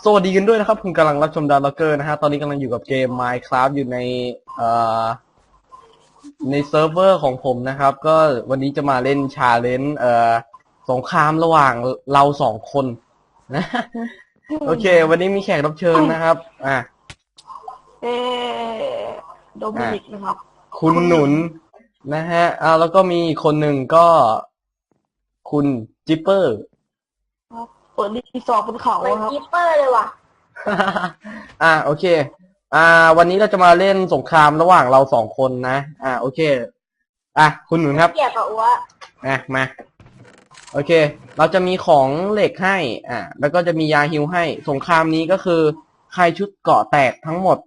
สวัสดีกันด้วยนะครับ คุณกำลังรับชมดาวล็อกเกอร์นะฮะ ตอนนี้กำลังอยู่กับเกม Minecraft อยู่ในเอ่อในเซิร์ฟเวอร์ของผมนะครับ ก็วันนี้จะมาเล่นชาเลนจ์เอ่อสงครามระหว่างเราสองคนนะ โอเค วันนี้มีแขกรับเชิญนะครับ อะ เออโดมินิกนะครับ คุณหนุนนะฮะอ่าแล้วก็มีอีกคนหนึ่งก็ คุณจิปเปอร์ เปิดรีสอร์ทบนเขาเหมือนครับกิปเปอร์เลยว่ะ อ่าโอเค อ่า วันนี้เราจะมาเล่นสงครามระหว่างเราสองคนนะ อ่า โอเค อะคุณหนุนครับ เกี่ยวกับอัวอะมา โอเค เราจะมีของเหล็กให้ อ่า แล้วก็จะมียาฮิวให้ สงครามนี้ก็คือ ใครชุดเกราะแตกทั้งหมด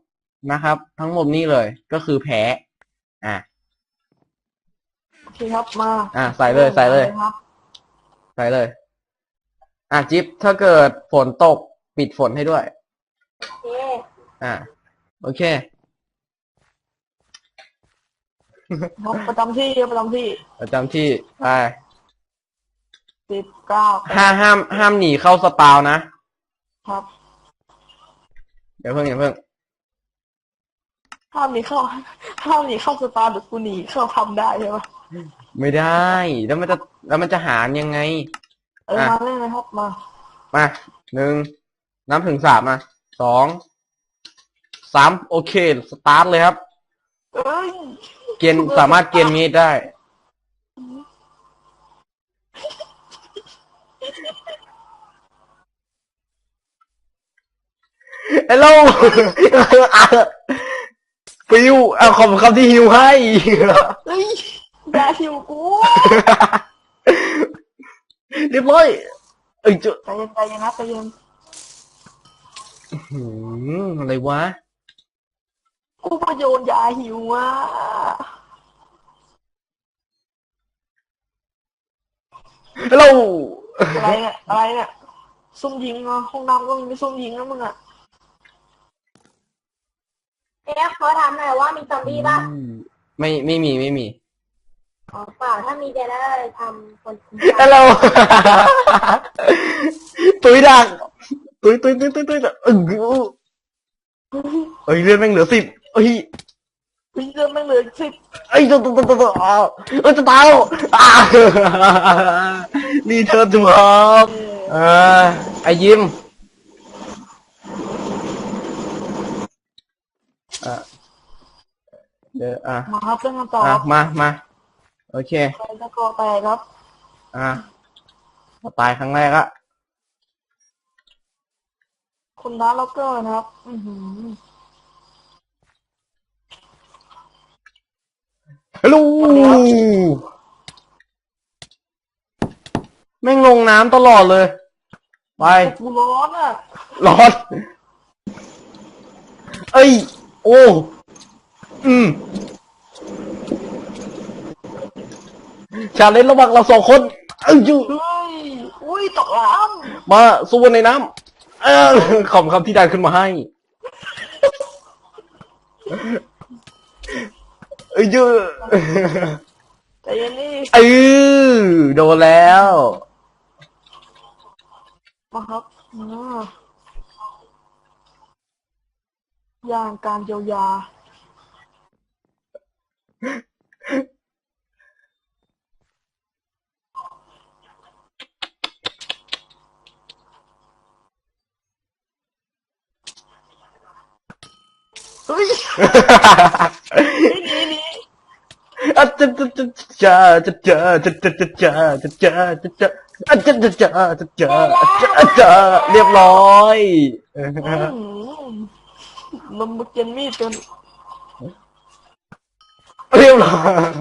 นะครับ ทั้งหมดนี่เลย ก็คือแพ้ อ่า โอเคครับมาอะใส่เลยใส่เลย ครับไปเลย อะจิ๊บถ้าเกิดฝนตกปิดฝนให้ด้วย โอเคอ่าโอเค ครับประจำที่ประจำที่ประจำที่ไปสิบเก้าห้าห้ามห้ามหนีเข้าสปาวนะ ครับเดี๋ยวเพิ่งเดี๋ยวเพิ่งห้ามหนีเข้าห้ามหนีเข้าสตาร์หรือกูหนีเข้าทำได้ใช่ปะไม่ได้ แล้วมันจะแล้วมันจะหารยังไง เอออะ มาเล่นเลยครับมามาหนึ่งนับถึงสามมาสองสามโอเค สตาร์ทเลยครับ เอ้ยเกณฑ์สามารถเกณฑ์มีดได้ฮัลโหลฟิวเอาขอบคุณครับที่ฮิวให้ เอ้ยอย่าหิวกู เรียบร้อย เอ้ยจุใจเย็นใจเย็นนะใจเย็นหืมอะไรวะ กูมาโยนยาหิวอะฮัลโหลอะไรเนี่ยอะไรเนี่ยซุ่มยิงเหรอห้องน้ำก็มีไม่ซุ่มยิงนะมึงอะเอ๊ะเขาทำหน่อยว่ามีซอมบี้ป่ะไม่ไม่มีไม่มี อ๋อเปล่าถ้ามีจะได้ทำคนคุ้มฮักันลโหลตุยดักตุยตุยตุยตุยตุยเออเอ้ยเลือดแม่งเหลือสิบเอ้ยพี่เริ่มไม่เหลือสิบเอ้ยตัวตัวตัวตัวอ้าวเอ้ยจะตายแล้วอ้านี่เธอถูกครับอ่าไอยิมอะเดี๋ยวอะมาครับเรื่องกันต่ออะมามา โอเคใครจะกอแตกครับอะตายครั้งแรกอะคุณดาร์ล็อกเกอร์นะครับ อือหือฮัลโหลแม่งลงน้ำตลอดเลย ไป กูร้อนอะ ร้อน เอ้ย โอ้ อืม ชาเลนจ์ระหว่างเราสองคนเอ้ยอยู่เฮ้ยอุ้ยตกน้มาสู้กันในน้ำเออขอบคุณคำที่ดันขึ้นมาให้เอ้ยเยอะำใจเย็นนี่เออโดนแล้ว มาครับมาอย่างการเยียวยา ฮ้ยหนี่นี่อะจะจะจะจะจะจะจะจะจะจะจะจะจะจะอะจะจะจะจะจะจะจะเรียบร้อยเออลมมาเกนมีดจนเรียบร้อย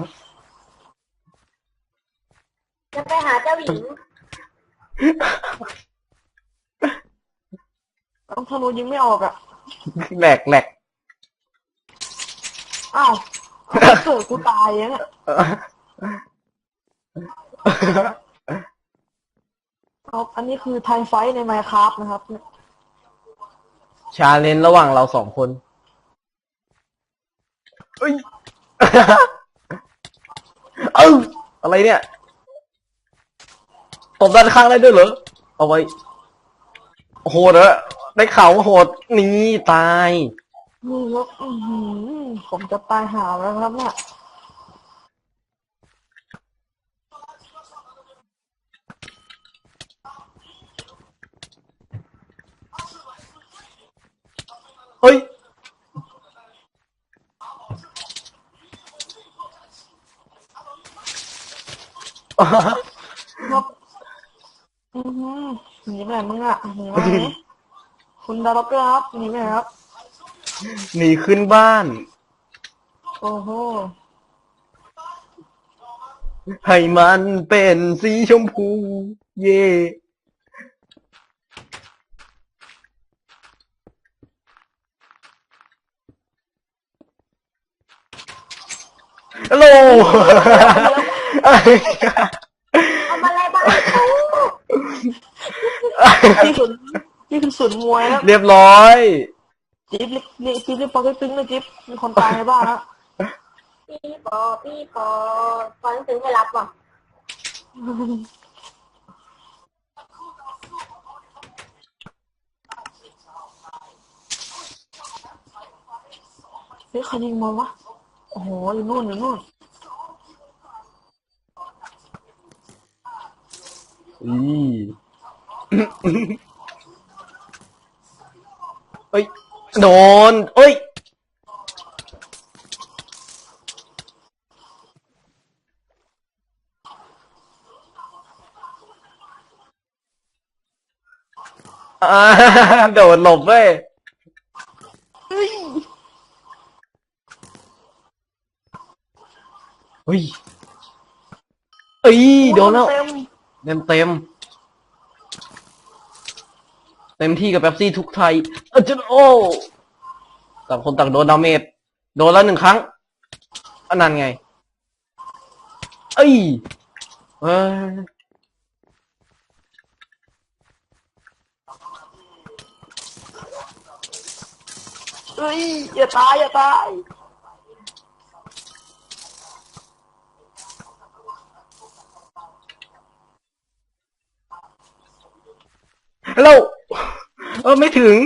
จะไปหาเจ้าหญิงต้องธนูยิงไม่ออกอะแหลกแหลก อ้าวเกิดกูตายอะเนี่ยครับอันนี้คือไทยไฟท์ในไมค์ครับนะครับ ชาเลนระหว่างเราสองคนเอ้ย เอ้าอะไรเนี่ย ตบด้านข้างได้ด้วยเหรอ เอาไว้โอ้โหเด้อได้ข่าวว่าโหด นี่ตาย นี่ครับอือหือผมจะตายหาแล้วครับเนี่ยเฮ้ยครับอือหือหนีไปไหนมึงอะหนีไปไหน คุณดาร็อกเกอร์ครับหนีไปไหนครับ หนีขึ้นบ้าน โอ้โห ให้มันเป็นสีชมพู เย่ฮัลโหลเอามาอะไรบ้างเขานี่คือนี่คือศูนย์มวยนะเรียบร้อย จิ๊บนี่จิ๊บนี่ปอกตึ้งนะจิ๊บมีคนตายในบ้านแล้วพี่ปอพี่ปอพอหนังสือไม่รับว่ะเฮ้ยใครยิงมาวะโอ้โหอยู่นู่นอยู่นู่นอีเอ้ย โดนเอ้ย อ่า โดนหลบเว้ย เฮ้ยเฮ้ยเอ้ย โดนแล้ว เต็มเต็มเต็ม เต็มที่กับเป๊ปซี่ทุกไทยเออจะโอ้ต่างคนต่างโดนดาเมจโดนแล้วหนึ่งครั้งอันนั้นไง เอ้ยเอ้ยเฮ้ยอย่าตายอย่าตายฮัลโหล เออไม่ถึง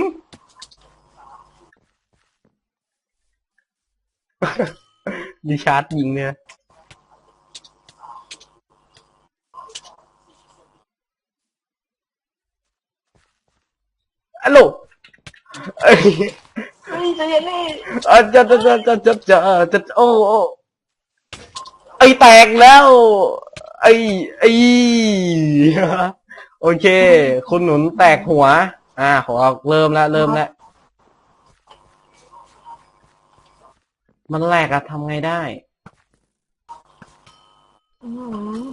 ดิชาร์ดยิงเนี่ย ฮัลโหลเอ้ยเฮ้ยใจเย็นนี่อะจะจะจะจะจะจะจะโอ้โอ้ไอแตกแล้ว ไอไอ โอเค คุณหนุนแตกหัว อ่าของเราเริ่มแล้วเริ่มแล้วมันแหลกอะทำไงได้ อื้อหือ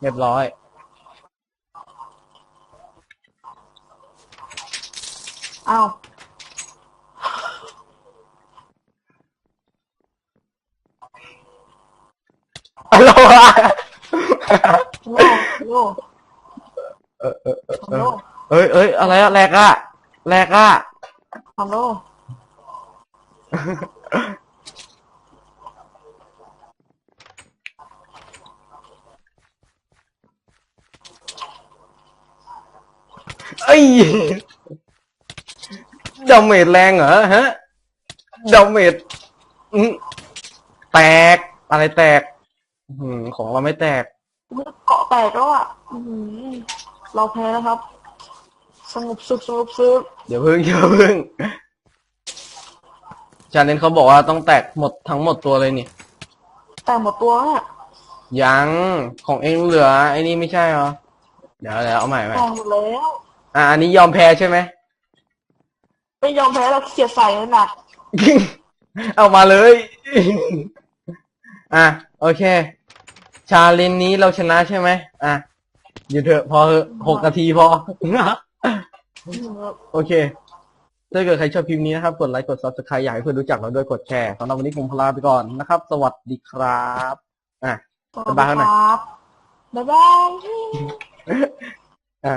เรียบร้อยอ้าวฮัลโหลโลโลเออเออเออฮัลโหล เอ้ยเอ้ยอะไรอะแหลกอะแหลกอะฮัลโหลเอ้ยดาเมจแรงเหรอฮะดาเมจแตก อะไรแตกของเราไม่แตกเกาะแตกแล้วอะเราแพ้แล้วครับ สงบสุขสงบสุขเดี๋ยวเพิ่งเดี๋ยวเพิ่งชาเลนเขาบอกว่าต้องแตกหมดทั้งหมดตัวเลยนี่ แต่หมดตัวแล้วเนี่ยยังของเองเหลือไอ้นี่ไม่ใช่เหรอ เดี๋ยวเดี๋ยวเอาใหม่ใหม่แต่หมดแล้ว อะอันนี้ยอมแพ้ใช่ไหม ไม่ยอมแพ้เราเขียดใส่เลยหนักเอามาเลย อะโอเค ชาเลนนี้เราชนะใช่ไหมอะอยู่เถอะพอเถอะหกนาทีพอ โอเค ถ้าเกิดใครชอบคลิปนี้นะครับ กดไลค์กด subscribe อยากให้เพื่อนรู้จักเราด้วยกดแชร์สำหรับวันนี้ผมพลาไปก่อนนะครับ สวัสดีครับอะบ๊ายบายครับหน่อยบ๊ายบายอะ